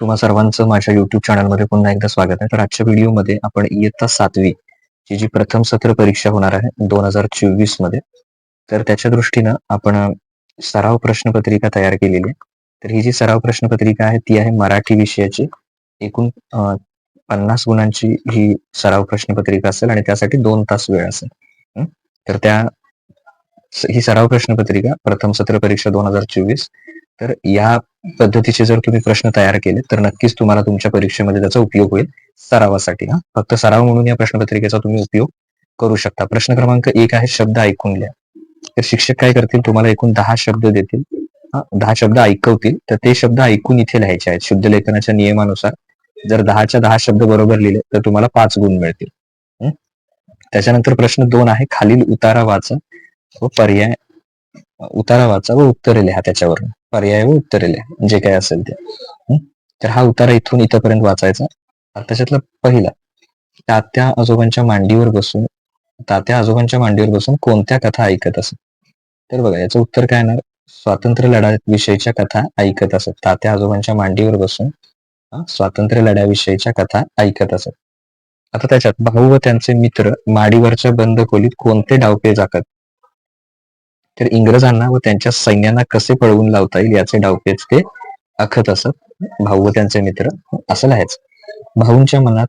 तुम्हा सर्वांचं माझ्या युट्यूब चॅनलमध्ये पुन्हा एकदा स्वागत आहे. तर आजच्या व्हिडिओमध्ये आपण इयत्ता सातवी जी जी प्रथम सत्र परीक्षा होणार आहे दोन हजार चोवीसमध्ये. तर त्याच्या दृष्टीनं आपण सराव प्रश्नपत्रिका तयार केलेली आहे. तर ही जी सराव प्रश्नपत्रिका आहे ती आहे मराठी विषयाची. एकूण पन्नास गुणांची ही सराव प्रश्नपत्रिका असेल आणि त्यासाठी दोन तास वेळ असेल. तर त्या ही सराव प्रश्नपत्रिका प्रथम सत्र परीक्षा दोन हजार चोवीस तर या पद्धतीचे जर तुम्ही प्रश्न तयार केले तर नक्कीच तुम्हाला तुमच्या परीक्षेमध्ये त्याचा उपयोग होईल सरावासाठी हा. फक्त सराव म्हणून या प्रश्नपत्रिकेचा तुम्ही उपयोग करू शकता. प्रश्न क्रमांक एक आहे शब्द ऐकून लिहा तर शिक्षक काय करतील? तुम्हाला एकूण दहा शब्द देतील. दहा शब्द ऐकवतील. तर ते शब्द ऐकून इथे लिहायचे आहेत. शुद्ध लेखनाच्या नियमानुसार जर दहाच्या दहा शब्द बरोबर लिहिले तर तुम्हाला पाच गुण मिळतील. त्याच्यानंतर प्रश्न दोन आहे खालील उतारा वाचा व पर्याय उतारा वाचा व उत्तरे लिहा त्याच्यावर पर्याय व उत्तरे लिहा जे काय असेल ते. तर हा उतारा इथून इथपर्यंत वाचायचा. त्याच्यातला पहिला. तात्या आजोबांच्या मांडीवर बसून तात्या आजोबांच्या मांडीवर बसून कोणत्या कथा ऐकत असत? तर बघा याचं उत्तर काय येणार? स्वातंत्र्य लढा विषयीच्या कथा ऐकत असत. तात्या आजोबांच्या मांडीवर बसून स्वातंत्र्य लढ्याविषयीच्या कथा ऐकत असत. आता त्याच्यात भाऊ व त्यांचे मित्र माडीवरच्या बंद खोलीत कोणते डावपे जातात तर इंग्रजांना व त्यांच्या सैन्यांना कसे पळवून लावता येईल याचे डावपेच ते आखत असत. भाऊ व त्यांचे मित्र असं लिहायचं भाऊंच्या मनात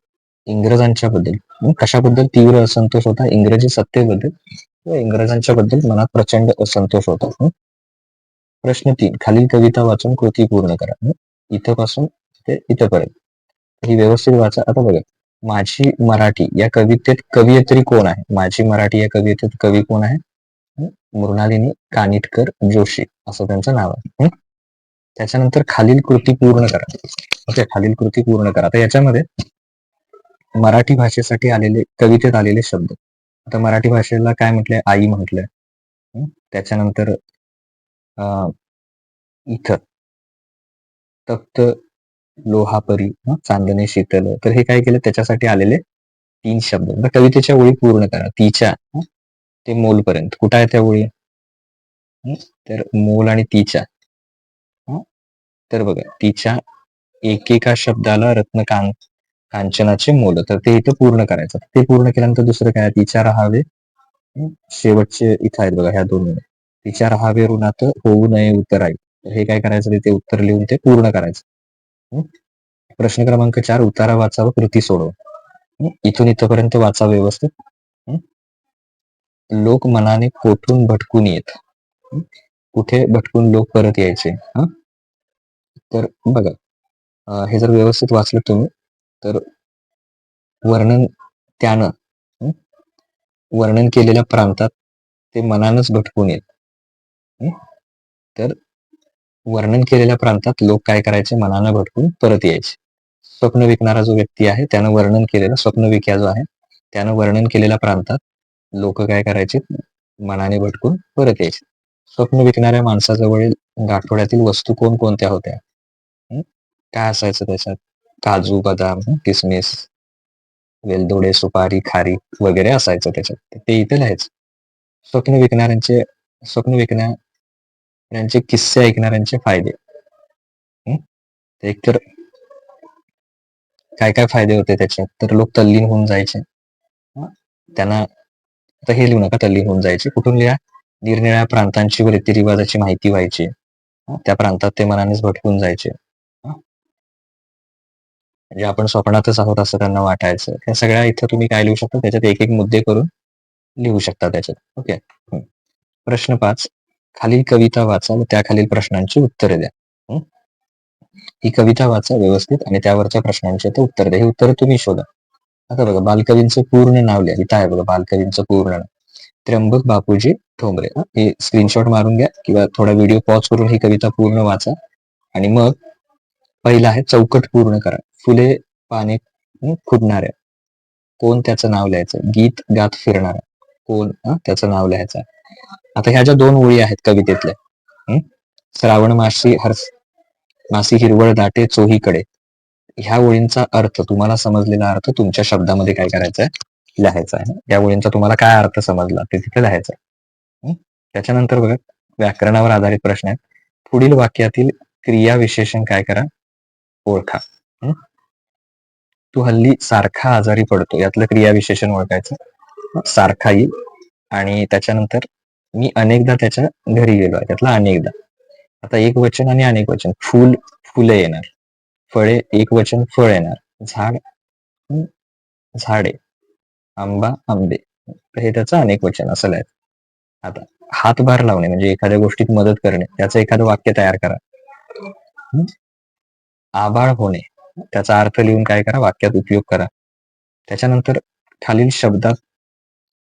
इंग्रजांच्या बद्दल कशाबद्दल तीव्र असंतोष होता? इंग्रजी सत्तेबद्दल व इंग्रजांच्या बद्दल मनात प्रचंड असंतोष होता. प्रश्न तीन खालील कविता वाचून कृती पूर्ण करा. हं. इथपासून ते इथपर्यंत. ही व्यवस्थित वाचा. आता बघा. माझी मराठी या कवितेत कवयित्री कोण आहे? माझी मराठी या कवितेत कवी कोण आहे? मृणालिनी कानिटकर जोशी असं त्यांचं नाव आहे. त्याच्यानंतर खालील कृती पूर्ण करा. ओके खालील कृती पूर्ण करा. तर याच्यामध्ये मराठी भाषेसाठी आलेले कवितेत आलेले शब्द. आता मराठी भाषेला काय म्हटलंय? आई म्हटलंय. त्याच्यानंतर अं, इथं. तप्त लोहापरी चांदणे शीतल. तर हे काय केलं? त्याच्यासाठी आलेले तीन शब्द. कवितेच्या ओळी पूर्ण करा. तिच्या ते ते मोलपर्यंत. कुठं आहे त्या ओळी? तर मोल आणि तिच्या. तर बघा तिच्या एकेका शब्दाला रत्नकांत कांचनाचे मोल. तर ते इथं पूर्ण करायचं. ते पूर्ण केल्यानंतर दुसरं काय तिच्या राहावे. शेवटचे इथं आहेत बघा ह्या दोन. तिच्या राहावे ऋणात होऊ नये उतराई तर हे काय करायचं? ते उत्तर लिहून ते पूर्ण करायचं. प्रश्न क्रमांक चार उतारा वाचावं कृती सोडव. इथून इथपर्यंत वाचा व्यवस्थित. लोक मनाने कोठून भटकून येत? कुठे भटकून लोक परत यायचे? हा? तर बघा हे जर व्यवस्थित वाचलं तुम्ही तर वर्णन त्यानं वर्णन केलेल्या प्रांतात ते मनानच भटकून येत. तर वर्णन केलेल्या प्रांतात लोक काय करायचे? मनानं भटकून परत यायचे. स्वप्न विकणारा जो व्यक्ती आहे त्यानं वर्णन केलेला स्वप्न विक्या जो आहे त्यानं वर्णन केलेल्या प्रांतात लोक काय करायचे? मनाने भटकून परत यायचे. स्वप्न विकणाऱ्या माणसाजवळील गाठोड्यातील वस्तू कोण कोणत्या होत्या? काय असायचं त्याच्यात? काजू बदाम किसमिस वेलदोडे सुपारी खारी वगैरे असायचं त्याच्यात. ते इथे लिहायचं. स्वप्न विकणाऱ्यांचे स्वप्न विकणाऱ्यांचे किस्से ऐकणाऱ्यांचे फायदे. तर एकतर काय काय फायदे होते त्याच्यात? तर लोक तल्लीन होऊन जायचे. त्यांना आता हे लिहू नका तर होऊन जायचे. कुठून लिहा? निरनिळ्या प्रांतांची व रीतिरिवाजाची माहिती व्हायची. त्या प्रांतात ते मनानेच भटकून जायचे. म्हणजे आपण स्वप्नातच आहोत असं त्यांना वाटायचं. या सगळ्या इथं तुम्ही काय लिहू शकता? त्याच्यात एक एक मुद्दे करून लिहू शकता त्याच्यात. ओके? प्रश्न पाच. खालील कविता वाचा व त्याखालील प्रश्नांची उत्तरे द्या. ही कविता वाचा व्यवस्थित आणि त्यावरच्या प्रश्नांचे ते उत्तर द्या. हे उत्तर तुम्ही शोधा. आता बघा बालकवींचं पूर्ण नाव लिहा. इथं आहे बघा बालकवींचं पूर्ण नाव. त्र्यंबक बापूजी ठोंबरे. हे स्क्रीनशॉट मारून घ्या किंवा थोडा व्हिडिओ पॉज करून ही कविता पूर्ण वाचा. आणि मग पहिला आहे चौकट पूर्ण करा. फुले पाने फुटणाऱ्या. कोण त्याचं नाव लिहायचं? गीत गात फिरणारा कोण त्याचं नाव लिहायचं? आता ह्या ज्या दोन ओळी आहेत कवितेतल्या श्रावण मासी हर मासी हिरवळ दाटे चोहीकडे. ह्या ओळींचा अर्थ तुम्हाला समजलेला अर्थ तुमच्या शब्दामध्ये काय करायचा आहे लिहायचा आहे. या ओळींचा तुम्हाला काय अर्थ समजला? ते तिथे लिहायचं आहे. त्याच्यानंतर बघा व्याकरणावर आधारित प्रश्न आहे पुढील वाक्यातील क्रिया विशेषण काय करा? ओळखा. तू हल्ली सारखा आजारी पडतो. यातलं क्रियाविशेषण ओळखायचं. सारखा येईल. आणि त्याच्यानंतर मी अनेकदा त्याच्या घरी गेलो आहे. त्यातला अनेकदा. आता एक वचन आणि अनेक वचन. फूल फुले येणार. फळे एक वचन फळ येणार. झाड झाडे आंबा आंबे. हे त्याचं अनेक वचन असं आहे. आता हातभार लावणे म्हणजे एखाद्या गोष्टीत मदत करणे. त्याचं एखादं वाक्य तयार करा. आबाळ आभाळ होणे. त्याचा अर्थ लिहून काय करा? वाक्यात उपयोग करा. त्याच्यानंतर खालील शब्दात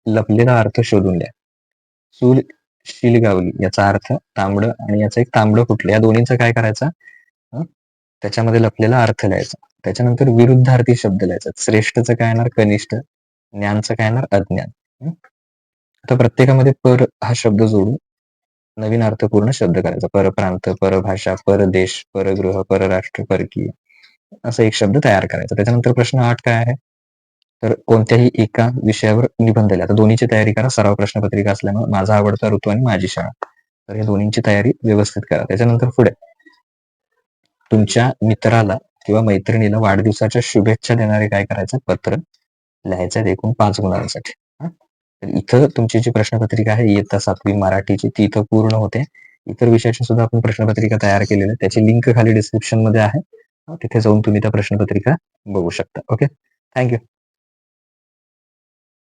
लपलेला अर्थ शोधून द्या. चूल शिलगावली याचा अर्थ तांबड आणि याचं एक तांबडं फुटलं. या दोन्हींचा काय करायचा? त्याच्यामध्ये लपलेला अर्थ लिहायचा. त्याच्यानंतर विरुद्धार्थी शब्द लिहायचा. श्रेष्ठचं काय येणार? कनिष्ठ. ज्ञानचं काय येणार? अज्ञान. तर आता प्रत्येकामध्ये पर हा शब्द जोडून नवीन अर्थपूर्ण शब्द करायचा. परप्रांत परभाषा परदेश परगृह परराष्ट्र परकीय असा एक शब्द तयार करायचा. त्याच्यानंतर प्रश्न आठ काय आहे? तर कोणत्याही एका विषयावर निबंध लिहा. दोन्हीची तयारी करा. सराव प्रश्नपत्रिका असल्यामुळे माझा आवडता ऋतू आणि माझी शाळा. तर या दोन्हींची तयारी व्यवस्थित करा. त्याच्यानंतर पुढे. तुमच्या मित्राला किंवा मैत्रिणीला वाढदिवसाच्या शुभेच्छा देणारे काय करायचं? पत्र लिहायचं एकूण पाच गुणांसाठी. तर इथं तुमची जी प्रश्नपत्रिका आहे इयत्ता सातवी मराठीची ती इथं पूर्ण होते. इतर विषयाची सुद्धा आपण प्रश्नपत्रिका तयार केलेली आहे. त्याची लिंक खाली डिस्क्रिप्शनमध्ये आहे. तिथे जाऊन तुम्ही त्या प्रश्नपत्रिका बघू शकता. Okay thank you